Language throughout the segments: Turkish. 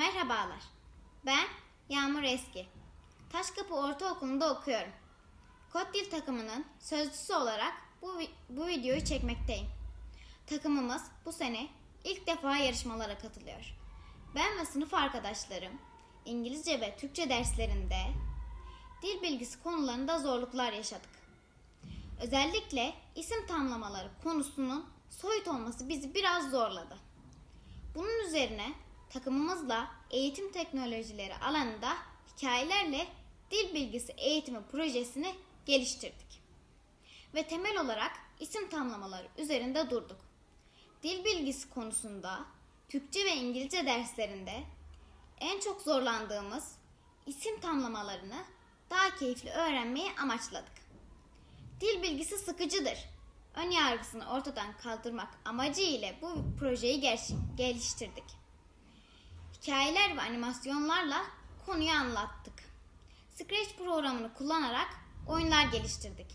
Merhabalar. Ben Yağmur Eski. Taşkapı Ortaokulu'nda okuyorum. Kod Dil takımının sözcüsü olarak bu, bu videoyu çekmekteyim. Takımımız bu sene ilk defa yarışmalara katılıyor. Ben ve sınıf arkadaşlarım İngilizce ve Türkçe derslerinde dil bilgisi konularında zorluklar yaşadık. Özellikle isim tamlamaları konusunun soyut olması bizi biraz zorladı. Bunun üzerine takımımızla eğitim teknolojileri alanında hikayelerle dil bilgisi eğitimi projesini geliştirdik. Ve temel olarak isim tamlamaları üzerinde durduk. Dil bilgisi konusunda Türkçe ve İngilizce derslerinde en çok zorlandığımız isim tamlamalarını daha keyifli öğrenmeyi amaçladık. Dil bilgisi sıkıcıdır. Ön yargısını ortadan kaldırmak amacı ile bu projeyi geliştirdik. Hikayeler ve animasyonlarla konuyu anlattık. Scratch programını kullanarak oyunlar geliştirdik.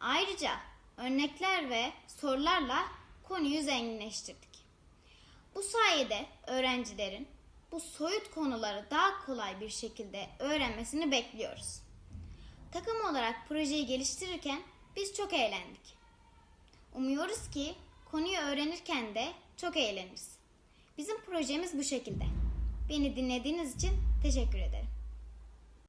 Ayrıca örnekler ve sorularla konuyu zenginleştirdik. Bu sayede öğrencilerin bu soyut konuları daha kolay bir şekilde öğrenmesini bekliyoruz. Takım olarak projeyi geliştirirken biz çok eğlendik. Umuyoruz ki konuyu öğrenirken de çok eğleniriz. Bizim projemiz bu şekilde. Beni dinlediğiniz için teşekkür ederim.